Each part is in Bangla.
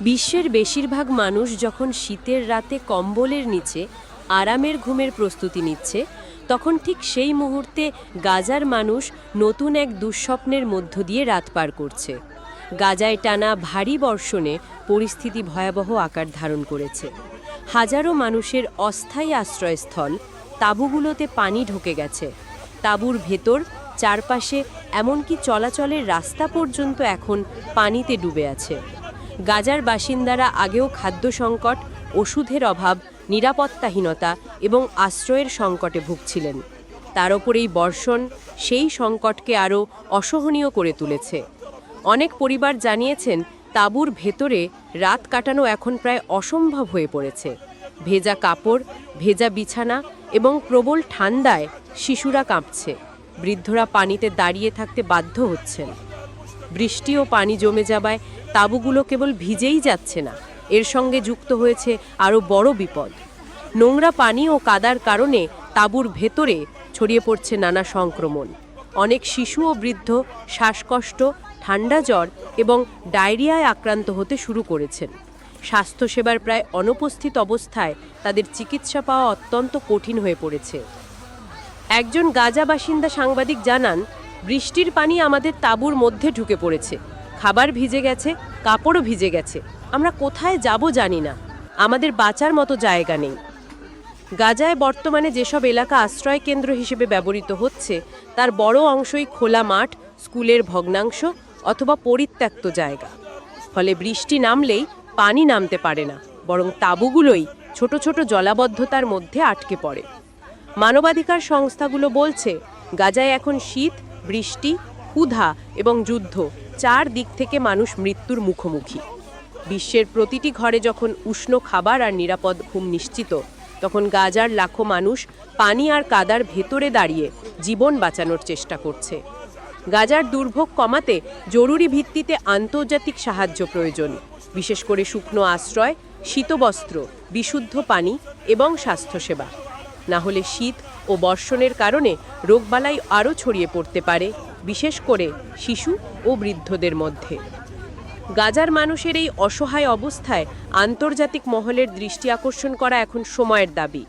বিশ্বের বেশিরভাগ মানুষ যখন শীতের রাতে কম্বলের নিচে, আরামের ঘুমের প্রস্তুতি নিচ্ছে, তখন ঠিক সেই মুহূর্তে গাজার মানুষ নতুন এক দুঃস্বপ্নের মধ্য দিয়ে রাত পার করছে। গাজায় টানা ভারী বর্ষণে পরিস্থিতি ভয়াবহ আকার ধারণ করেছে। হাজারো মানুষের অস্থায়ী আশ্রয়স্থল, তাঁবুগুলোতে পানি ঢুকে গেছে। তাঁবুর ভেতর, চারপাশে এমনকি চলাচলের রাস্তা পর্যন্ত এখন পানিতে ডুবে আছে। গাজার বাসিন্দারা আগেও খাদ্য সংকট, ওষুধের অভাব, নিরাপত্তাহীনতা এবং আশ্রয়ের সংকটে ভুগছিলেন। তার ওপর এই বর্ষণ সেই সংকটকে আরও অসহনীয় করে তুলেছে। অনেক পরিবার জানিয়েছেন, তাঁবুর ভেতরে রাত কাটানো এখন প্রায় অসম্ভব হয়ে পড়েছে। ভেজা কাপড়, ভেজা বিছানা এবং প্রবল ঠান্ডায় শিশুরা কাঁপছে। বৃদ্ধরা পানিতে দাঁড়িয়ে থাকতে বাধ্য হচ্ছেন। বৃষ্টি ও পানি জমে যাওয়ায় তাঁবুগুলো কেবল ভিজেই যাচ্ছে না। এর সঙ্গে যুক্ত হয়েছে আরও বড় বিপদ। নোংরা পানি ও কাদার কারণে তাঁবুর ভেতরে ছড়িয়ে পড়ছে নানা সংক্রমণ। অনেক শিশু ও বৃদ্ধ শ্বাসকষ্ট, ঠান্ডা জ্বর এবং ডায়রিয়ায় আক্রান্ত হতে শুরু করেছেন। স্বাস্থ্যসেবার প্রায় অনুপস্থিত অবস্থায় তাদের চিকিৎসা পাওয়া অত্যন্ত কঠিন হয়ে পড়েছে। একজন গাজা বাসিন্দা সাংবাদিক জানান বৃষ্টির পানি আমাদের তাঁবুর মধ্যে ঢুকে পড়েছে। খাবার ভিজে গেছে, কাপড়ও ভিজে গেছে। আমরা কোথায় যাব জানি না। আমাদের বাঁচার মতো জায়গা নেই। গাজায় বর্তমানে যেসব এলাকা আশ্রয় কেন্দ্র হিসেবে ব্যবহৃত হচ্ছে, তার বড় অংশই খোলা মাঠ, স্কুলের ভগ্নাংশ অথবা পরিত্যক্ত জায়গা। ফলে বৃষ্টি নামলেই পানি নামতে পারে না, বরং তাঁবুগুলোই ছোট ছোট জলাবদ্ধতার মধ্যে আটকে পড়ে। মানবাধিকার সংস্থাগুলো বলছে, গাজায় এখন শীত বৃষ্টি, ক্ষুধা এবং যুদ্ধ, চার দিক থেকে মানুষ মৃত্যুর মুখোমুখি। বিশ্বের প্রতিটি ঘরে যখন উষ্ণ খাবার আর নিরাপদ ঘুম নিশ্চিত, তখন গাজার লাখো মানুষ পানি আর কাদার ভেতরে দাঁড়িয়ে জীবন বাঁচানোর চেষ্টা করছে। গাজার দুর্ভোগ কমাতে জরুরি ভিত্তিতে আন্তর্জাতিক সাহায্য প্রয়োজন, বিশেষ করে শুকনো আশ্রয়, শীতবস্ত্র, বিশুদ্ধ পানি এবং স্বাস্থ্যসেবা। না হলে শীত ও বর্ষণের কারণে রোগবালাই আরও ছড়িয়ে পড়তে পারে, বিশেষ করে শিশু ও বৃদ্ধদের মধ্যে। গাজার মানুষের এই অসহায় অবস্থায় আন্তর্জাতিক মহলের দৃষ্টি আকর্ষণ করা এখন সময়ের দাবি।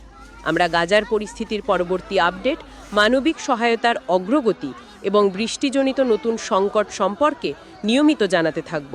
আমরা গাজার পরিস্থিতির পরবর্তী আপডেট, মানবিক সহায়তার অগ্রগতি এবং বৃষ্টিজনিত নতুন সংকট সম্পর্কে নিয়মিত জানাতে থাকব।